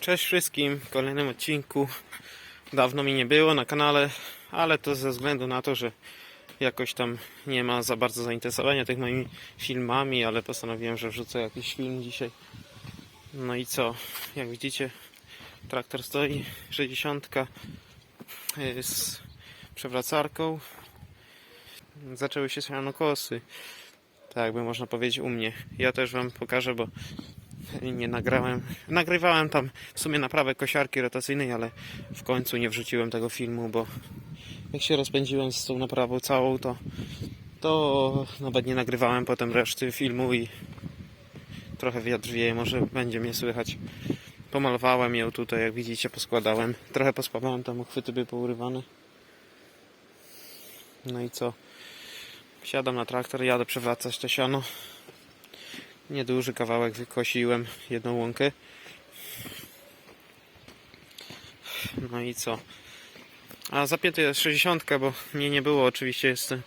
Cześć wszystkim w kolejnym odcinku. Dawno mi nie było na kanale, ale to ze względu na to, że jakoś tam nie ma za bardzo zainteresowania tych moimi filmami, ale postanowiłem, że wrzucę jakiś film dzisiaj. No i co? Jak widzicie, traktor stoi, 60 y, z przewracarką. Zaczęły się sianokosy. Tak jakby można powiedzieć u mnie. Ja też wam pokażę, bo nie nagrałem. Nagrywałem tam w sumie naprawę kosiarki rotacyjnej, ale w końcu nie wrzuciłem tego filmu, bo jak się rozpędziłem z tą naprawą całą, to, to nawet nie nagrywałem potem reszty filmu i trochę wiatr wieje, może będzie mnie słychać. Pomalowałem ją tutaj, jak widzicie, poskładałem. Trochę pospawałem, tam uchwyty były pourywane. No i co? Wsiadam na traktor, jadę przewracać to siano. Nieduży kawałek wykosiłem, jedną łąkę. No i co? A zapięty jest 60, bo mnie nie było, oczywiście jestem,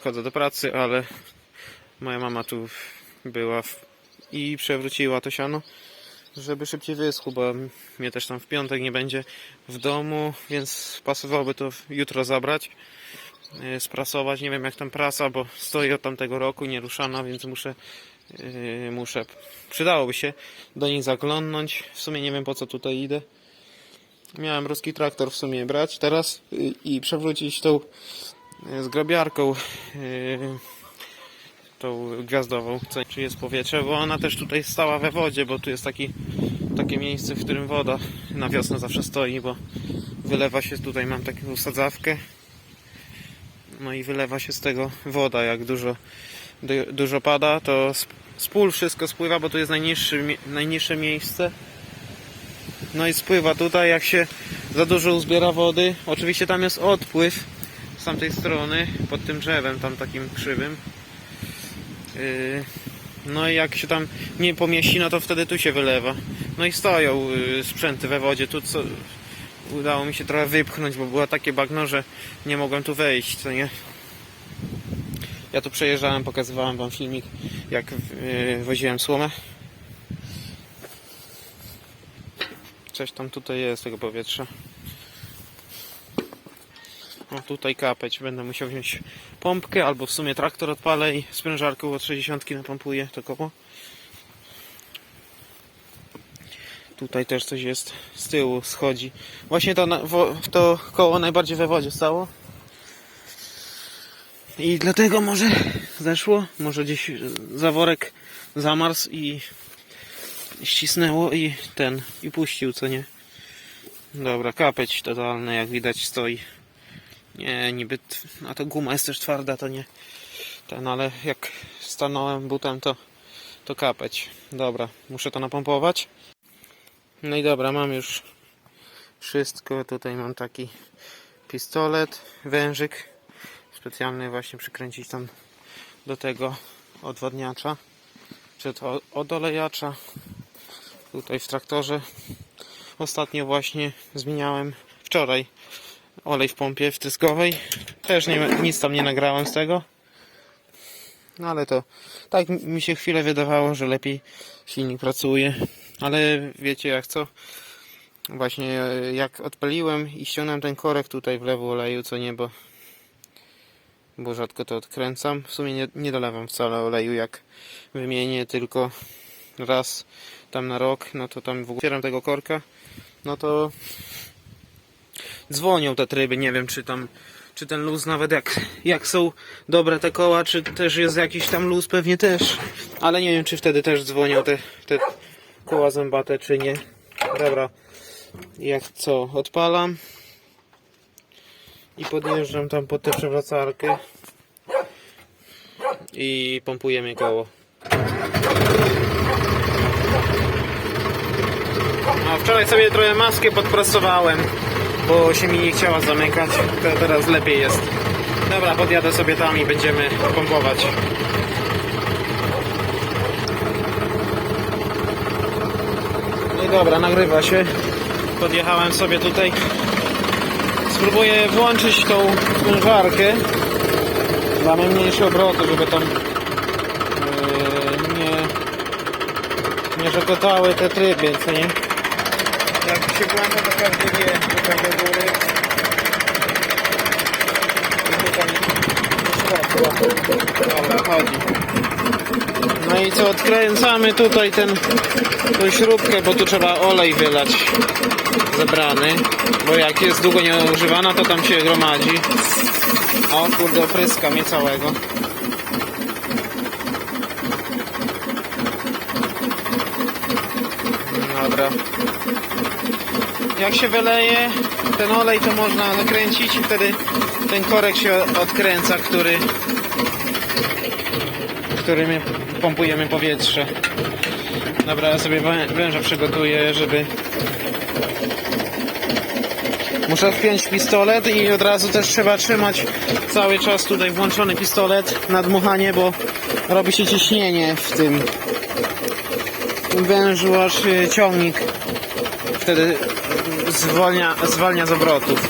chodzę do pracy, ale moja mama tu była w, i przewróciła to siano, żeby szybciej wyschło, bo mnie też tam w piątek nie będzie w domu, więc pasowałoby to jutro zabrać, yy, sprasować. Nie wiem jak tam prasa, bo stoi od tamtego roku nieruszana, więc muszę Yy, muszę. Przydałoby się do nich zaglądnąć. W sumie nie wiem po co tutaj idę. Miałem ruski traktor w sumie brać teraz yy, i przewrócić tą yy, zgrabiarką tą gwiazdową, co, czy jest powietrze, bo ona też tutaj stała we wodzie, bo tu jest taki, takie miejsce, w którym woda na wiosnę zawsze stoi, bo wylewa się tutaj, mam taką sadzawkę no i wylewa się z tego woda, jak dużo du- dużo pada, to z, wszystko spływa, bo tu jest najniższe miejsce. No i spływa tutaj, jak się za dużo uzbiera wody. Oczywiście tam jest odpływ z tamtej strony, pod tym drzewem, tam takim krzywym. Yy, no i jak się tam nie pomieści, no to wtedy tu się wylewa. No i stoją yy, sprzęty we wodzie. Tu co, udało mi się trochę wypchnąć, bo było takie bagno, że nie mogłem tu wejść, co nie? Ja tu przejeżdżałem, pokazywałem wam filmik, jak yy, woziłem słomę. Coś tam tutaj jest tego powietrza. No tutaj kapeć. Będę musiał wziąć pompkę, albo w sumie traktor odpalę i sprężarką od 60 napompuję to koło. Tutaj też coś jest z tyłu, schodzi. Właśnie to, to koło najbardziej we wodzie stało. I dlatego może zeszło, może gdzieś zaworek zamarzł i ścisnęło i ten, i puścił, co nie. Dobra, kapeć totalny, jak widać stoi. Nie, niby, a to guma jest też twarda, to nie ten, ale jak stanąłem butem, to, to kapeć. Dobra, muszę to napompować. No i dobra, mam już wszystko. Tutaj mam taki pistolet, wężyk specjalny właśnie przykręcić tam do tego odwadniacza czy to odolejacza. Tutaj w traktorze. Ostatnio właśnie zmieniałem. Wczoraj olej w pompie wtryskowej. Też nie, nic tam nie nagrałem z tego. No ale to tak mi się chwilę wydawało, że lepiej silnik pracuje. Ale wiecie jak co? Właśnie e, jak odpaliłem i ściągnąłem ten korek tutaj w lewo oleju co nie, bo rzadko to odkręcam. W sumie nie, nie dolewam wcale oleju, jak wymienię tylko raz tam na rok, no to tam w ogóle otwieram tego korka, no to dzwonią te tryby, nie wiem czy tam czy ten luz nawet jak, jak są dobre te koła, czy też jest jakiś tam luz, pewnie też, ale nie wiem czy wtedy też dzwonią te, te koła zębate, czy nie. Dobra, jak co, odpalam i podjeżdżam tam pod tę przewracarkę i pompujemy koło. A wczoraj sobie trochę maskę podprasowałem, bo się mi nie chciała zamykać. To teraz lepiej jest. Dobra, podjadę sobie tam i będziemy pompować. No i dobra, nagrywa się. Podjechałem sobie tutaj spróbuję włączyć tą sprężarkę. Damy mniejsze obroty, żeby tam yy, nie, nie rzekotały te tryby, co nie? Jak się włącza, to każdy wie tutaj do góry. I chodzi. No i co, odkręcamy tutaj ten, tą śrubkę, bo tu trzeba olej wylać zebrany, bo jak jest długo nieużywana, to tam się gromadzi. O kurde, opryska mnie całego. Dobra. Jak się wyleje ten olej, to można nakręcić i wtedy ten korek się odkręca, który którym pompujemy powietrze. Dobra, ja sobie wę- węża przygotuję, żeby Muszę wpiąć pistolet i od razu też trzeba trzymać cały czas tutaj włączony pistolet na dmuchanie, bo robi się ciśnienie w tym wężu, aż y, ciągnik wtedy zwalnia, zwalnia z obrotów.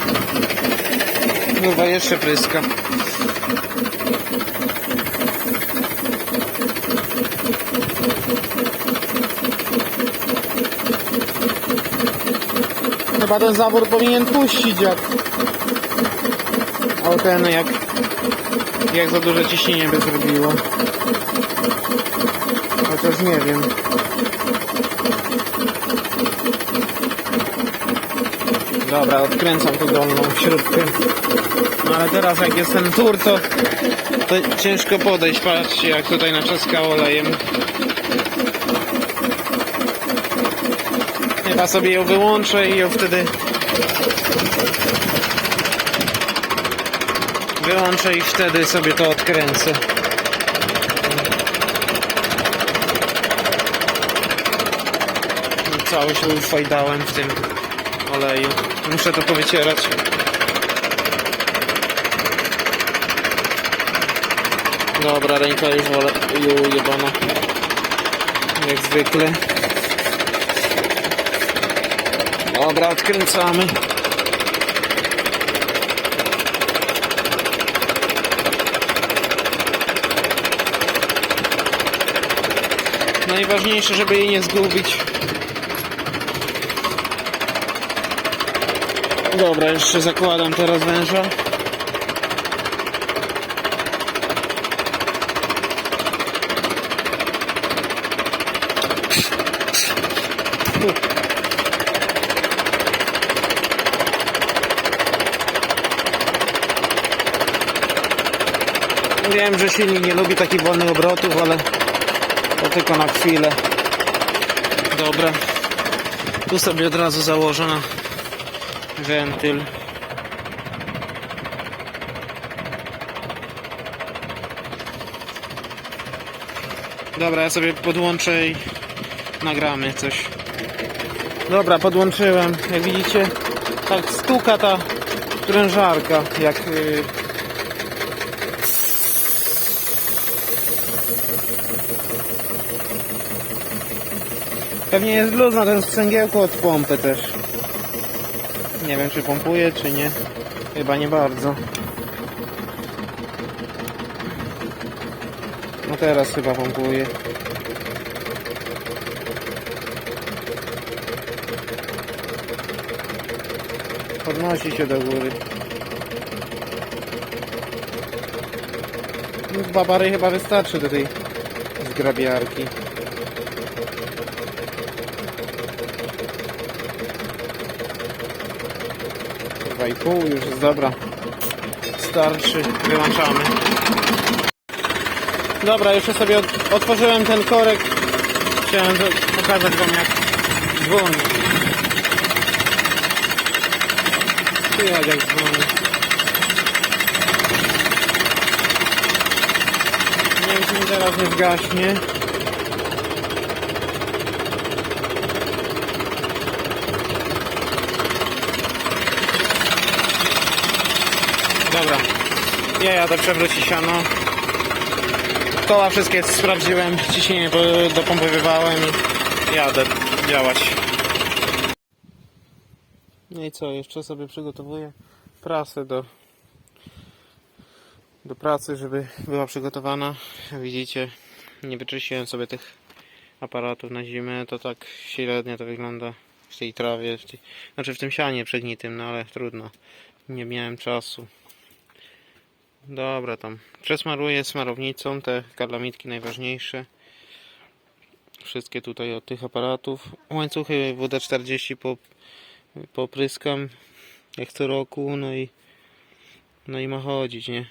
Kurwa, jeszcze pryska. Chyba ten zawór powinien puścić jak o ten jak jak za duże ciśnienie by zrobiło. Chociaż nie wiem. Dobra, odkręcam tu dolną śrubkę. No ale teraz jak jest ten tur, to, to ciężko podejść. Patrzcie jak tutaj naczaska olejem. Chyba sobie ją wyłączę i ją wtedy wyłączę i wtedy sobie to odkręcę. Cały się ufajdałem w tym oleju. Muszę to powycierać. Dobra, ręka już wole, ju, jebana. Jak zwykle. Dobra, odkręcamy. Najważniejsze, żeby jej nie zgubić. Dobra, jeszcze zakładam teraz węża. Wiem, że silnik nie lubi takich wolnych obrotów, ale to tylko na chwilę. Dobra. Tu sobie od razu założę na wentyl. Dobra, ja sobie podłączę i nagramy coś. Dobra, podłączyłem. Jak widzicie, tak stuka ta prężarka, jak yy, Pewnie jest luźna, to jest sprzęgiełko od pompy też. Nie wiem czy pompuje czy nie. Chyba nie bardzo. No teraz chyba pompuje. Podnosi się do góry. Dwa bary chyba wystarczy do tej zgrabiarki. Dwa i pół już jest dobra. Starczy, wyłączamy. Dobra, jeszcze sobie otworzyłem ten korek. Chciałem za- pokazać wam jak dzwoni. Słychać jak dzwoni. Nie wiem czy mi teraz nie zgaśnie. Dobra. Ja jadę przewrócić siano. Koła wszystkie sprawdziłem, ciśnienie po- dopompowywałem i jadę działać. No i co, jeszcze sobie przygotowuję prasę do, do pracy, żeby była przygotowana. Widzicie, nie wyczyściłem sobie tych aparatów na zimę, to tak średnio to wygląda. w tej trawie, w tej, znaczy w tym sianie przegnitym, no ale trudno. Nie miałem czasu. Dobra, tam przesmaruję smarownicą te karlamitki najważniejsze. Wszystkie tutaj od tych aparatów. Łańcuchy WD-40 po, popryskam jak co roku, no i no i ma chodzić, nie?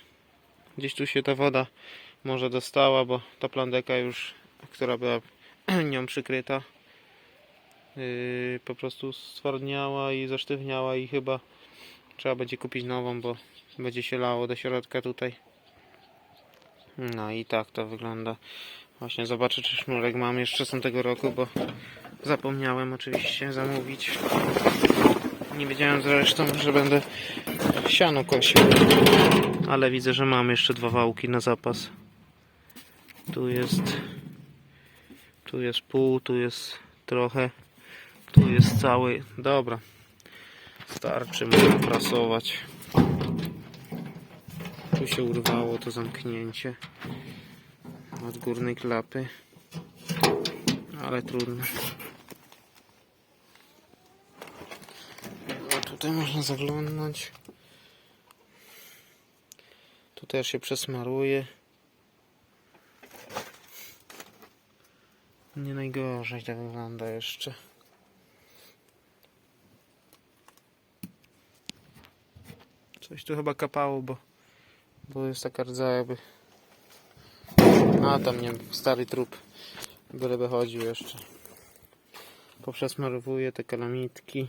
Gdzieś tu się ta woda może dostała, bo ta plandeka już, która była nią przykryta, yy, po prostu stwardniała i zasztywniała i chyba trzeba będzie kupić nową, bo będzie się lało do środka tutaj. No i tak to wygląda. Właśnie zobaczę, czy sznurek mam jeszcze z tamtego roku, bo zapomniałem oczywiście zamówić. Nie wiedziałem zresztą, że będę siano kosił. Ale widzę, że mam jeszcze dwa wałki na zapas. Tu jest. Tu jest pół, tu jest trochę. Tu jest cały. Dobra. Starczy, mogę prasować. Tu się urwało to zamknięcie od górnej klapy. Ale trudno. No, tutaj można zaglądnąć. Tu też się przesmaruje. Nie najgorzej tak wygląda jeszcze. Coś tu chyba kapało, bo, bo jest taka rdza jakby. A tam nie wiem, stary trup. Byleby chodził jeszcze. Poprzesmarowuję te kalamitki.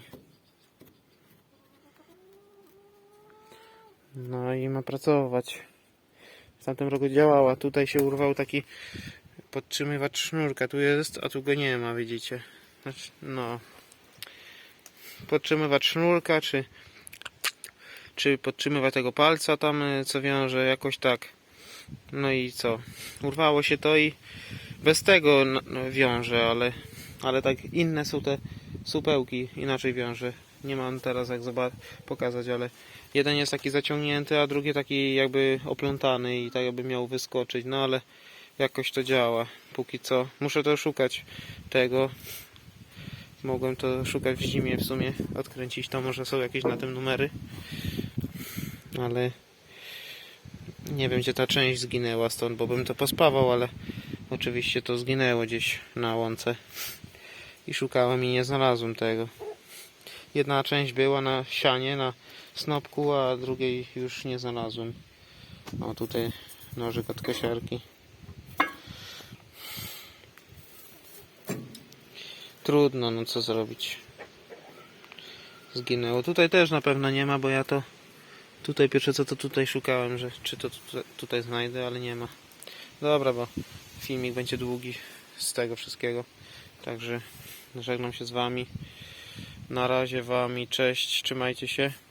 No i ma pracować. W tamtym roku działała. Tutaj się urwał taki podtrzymywacz sznurka. Tu jest, a tu go nie ma, widzicie. Znaczy, no. Podtrzymywacz sznurka, czy czy podtrzymywać tego palca tam, y, co wiąże, jakoś tak. No i co? Urwało się to i bez tego no, wiąże, ale, ale tak inne są te supełki, inaczej wiąże. Nie mam teraz jak pokazać, ale jeden jest taki zaciągnięty, a drugi taki jakby oplątany i tak jakby miał wyskoczyć, no ale jakoś to działa. Póki co muszę to szukać tego. Mogłem to szukać w zimie w sumie, odkręcić to, może są jakieś na tym numery. Ale nie wiem gdzie ta część zginęła stąd, bo bym to pospawał, ale oczywiście to zginęło gdzieś na łące. I szukałem i nie znalazłem tego. Jedna część była na sianie, na snopku, a drugiej już nie znalazłem. O tutaj nożyk od kosiarki. Trudno, no co zrobić. Zginęło. Tutaj też na pewno nie ma, bo ja to tutaj pierwsze co to tutaj szukałem, że czy to tutaj, znajdę, ale nie ma. Dobra, bo filmik będzie długi z tego wszystkiego. Także żegnam się z wami. Na razie wami, cześć, trzymajcie się.